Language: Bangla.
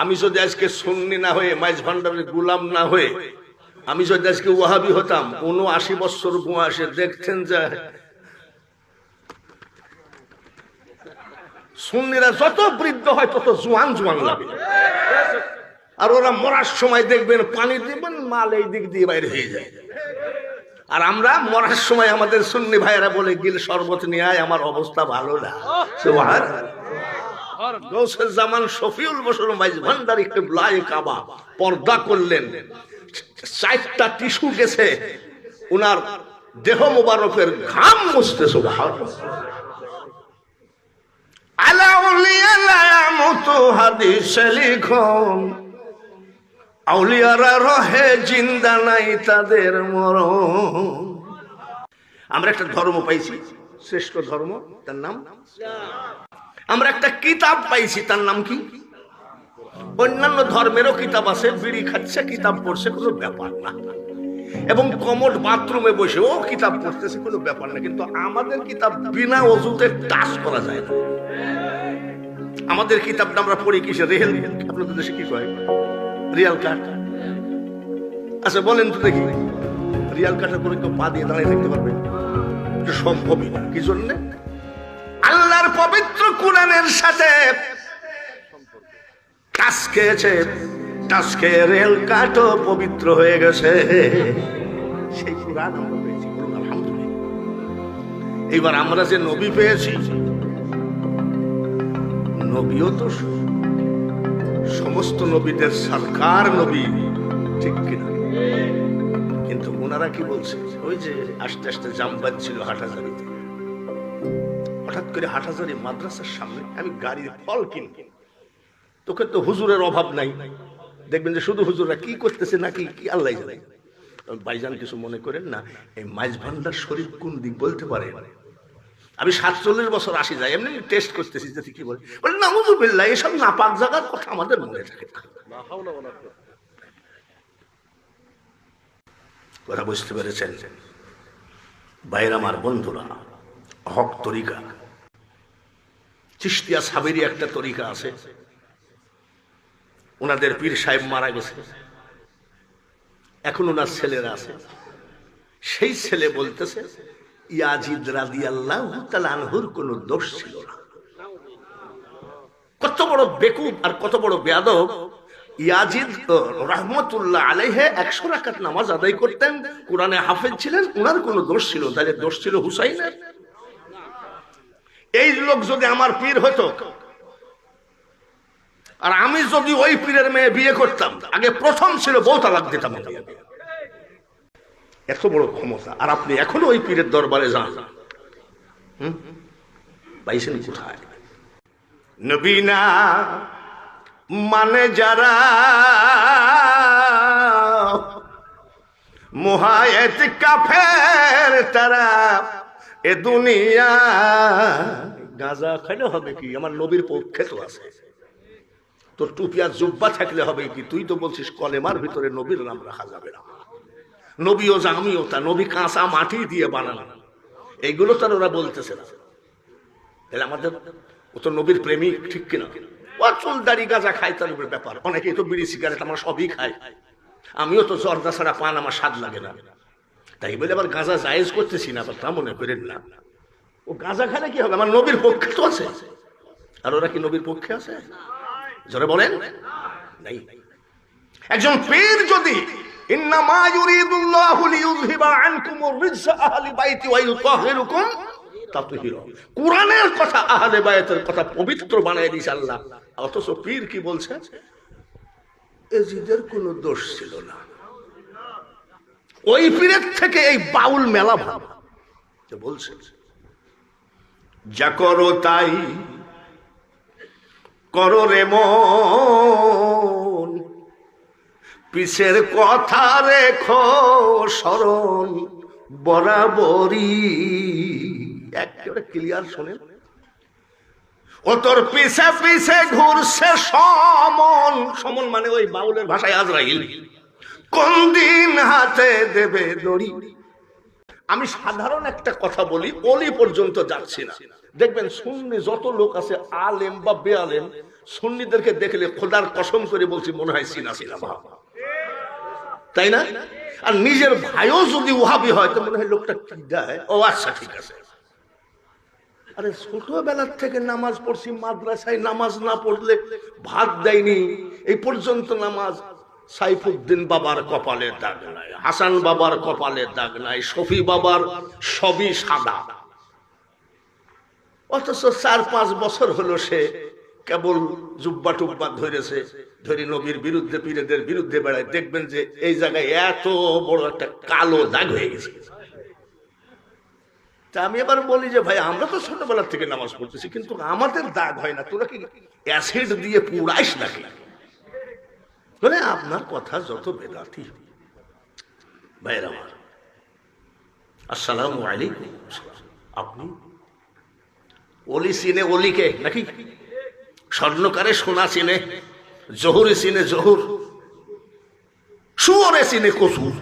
আমি যদি আজকে সুন্নি না হয়ে, মাইজ ভান্ডারের গুলাম না হয়ে, আমি যদি আজকে ওয়াহাবি হতাম, উনআশি বছর বয়সে দেখতেন যে সুন্নিরা যত বৃদ্ধ হয়, তত জোয়ান জোয়ান লাগে। আর ওরা মরার সময় দেখবেন, পানি দিবেন, মাল এই দিক দিয়ে বাইরে হয়ে যায়। আর আমরা মরার সময় আমাদের সুন্নি ভাইয়েরা বলে, গিল শরবত নিয়ে আয়, আমার অবস্থা ভালো না। সুবহান গৌসের জামান শফিউল বসর মাইজ ভান্ডারি কাবা, পর্দা করলেন। চারটা টিস্যু গেছে। উনার দেহ মোবারকের ঘাম মুছতে সুবহান রহে, জিন্দা নাই তাদের আমরা একটা ধর্ম পাইছি, শ্রেষ্ঠ ধর্ম, তার নাম? আমরা একটা কিতাব পাইছি, তার নাম কি? অন্যান্য ধর্মেরও কিতাব আছে, বিড়ি খাচ্ছে, কিতাব পড়ছে, কোনো ব্যাপার না। এবং কমোড বাথরুমে বসে, ও কিতাব পড়তেছে, কোনো ব্যাপার না। কিন্তু আমাদের কিতাব বিনা অজুতে টাচ করা যায় না। আমাদের কিতাবটা আমরা পড়ি কিসে? রেল আপনাদের দেশে কি কয়? রিয়াল কাঠ। আচ্ছা বলেন তো দেখি। রিয়াল কাঠের করে কেউ পা দিয়ে দাঁড়িয়ে থাকতে পারবে? সম্ভবই না। কি জন্যে? পবিত্র কোরআনের সাথে টাচ খেয়েছে, টাচ খেয়ে রেল কাঠও পবিত্র হয়ে গেছে। সেই কোরআন আমরা এইবার আমরা যে নবী পেয়েছি, নবীও তো সমস্ত নবীদের সরকার নবী, ঠিক কিনা? কিন্তু ওনারা কি বলছে? ওই যে আস্তে আস্তে জাম বাজছিল হাটাজারিতে। হঠাৎ করে হাটাজারি মাদ্রাসার সামনে আমি গাড়ির ফল কিনবো। তোকে তো হুজুরের অভাব নাই। দেখবেন যে শুধু হুজুররা কি করতেছে নাকি কি আল্লাহ জানে। ভাইজান কিছু মনে করেন না, এই মাইজ ভান্ডার শরীফ কোন দিক বলতে পারে? আমি সাতচল্লিশ বছর আসি যাই, এমনি টেস্ট করতেছি যে কি বলে। বলে না হুজুবিল্লাহ এসব নাপাক জায়গার কথা আমাদের মনে থাকে কথা বুঝতে পেরেছেন? বাইর আমার বন্ধুরা, হক তরিকা। চিস্তিয়া সাবেরি একটা তরিকা আছে। ওনাদের পীর সাহেব মারা গেছে। এখন ওনার ছেলেরা আছে। সেই ছেলে বলতেছে, ইয়াজিদ রাদি আল্লাহ কোনো দোষ ছিল না। কত বড় বেকুব আর কত বড় বেয়াদব। ইয়াজিদ রহমতুল্লাহ আলাইহে একশো রাকাত নামাজ আদায় করতেন, কোরআনে হাফেজ ছিলেন, ওনার কোনো দোষ ছিল তাহলে দোষ ছিল হুসাইনের। এই লোক যদি আমার পীর হতো, আর আমি যদি ওই পীরের মেয়ে বিয়ে করতাম, আগে প্রথম ছিল বউ তালাক দিতাম এত বড় ক্ষমতা, আর আপনি এখনও ওই পীরের দরবারে যান? পাইছেন কোথায়? নবীনা মানে যারা মুহায়েত কাফের তারা এ দুনিয়া গাঁজা খাইলে হবে কি? আমার নবীর পক্ষে তো আছে। তোর টুপিয়া জুব্বা থাকলে হবে কি? তুই তো বলছিস কলেমার ভিতরে নবীর নাম রাখা যাবে না। নবীও যা, আমিও তা। নবী কাঁচা মাটি দিয়ে বানানো। এইগুলো তার ওরা বলতেছে না। তাহলে আমাদের, ও তো নবীর প্রেমিক, ঠিক কিনা ও চুল, দাড়ি, গাঁজা খায় তার ব্যাপার। অনেকেই তো বিড়ি, সিগারেট, আমরা সবই খাই। আমিও তো জর্দা ছাড়া পান, আমার স্বাদ লাগে না। তাই বলে আবার গাঁজা জায়েজ করতেছি না, আবার তা মনে করেন না। ও গাঁজা খালে কি হবে? আমার নবীর পক্ষে তো আছে। আর ওরা কি নবীর পক্ষে আছে? জোরে বলেন। নাই। একজন পীর যদি, ইন্নামা বাইতি কথা কথা পবিত্র বানায় অথচ কি বলছে? এজিদের কোনো দোষ ছিল না। ওই পীরের থেকে এই বাউল মেলা যে বলছে। যা করো তাই করো রে মন। পিসের কথা রেখো, স্মরণ বরাবরই। একেবারে ক্লিয়ার শোনেন। ও তোর পিছে পিছে ঘুরছে সমন। সমন মানে ওই বাউলের ভাষায় আজরাইল। কোন দিন হাতে দেবে দড়ি? আমি সাধারণ একটা কথা বলি, অলি পর্যন্ত যাচ্ছি না। দেখবেন শুননি যত লোক আছে, আলেম বা বেআলেম, সুন্নিদেরকে দেখলে খোদার কসম করে বলছি, মনে হয় সিনা সিনা ভাব। তাই না? আর নিজের ভাইও যদি ওহাবি হয়, তো মনে হয় লোকটা কি দেয় ও আচ্ছা ঠিক আছে। আরে ছোটবেলার থেকে নামাজ পড়ছি, মাদ্রাসায় নামাজ না পড়লে ভাত দেয়নি, এই পর্যন্ত নামাজ সাইফুদ্দিন বাবার কপালে দাগ নাই, হাসান বাবার কপালে দাগ নাই, শফি বাবার সবই সাদা। অথচ চার পাঁচ বছর হলো সে কেবল জুব্বা টুব্বা ধরেছে, ধরি নবীর বিরুদ্ধে, পীরেদের বিরুদ্ধে বেড়ায়, দেখবেন যে এই জায়গায় এত বড় একটা কালো দাগ হয়ে গেছে। তা আমি এবার বলি যে, ভাই, আমরা তো ছোটবেলার থেকে নামাজ পড়তেছি, কিন্তু আমাদের দাগ হয় না, তোরা কি অ্যাসিড দিয়ে পুড়াইস নাকি? মানে আপনার কথা যত বেদাতি। ভাইয়ের আমার, আসসালাম আপনি অলি চিনে অলিকে নাকি? স্বর্ণকারে সোনা চিনে জহুরে চিনে জহুর সুয়রে চিনে কসুর।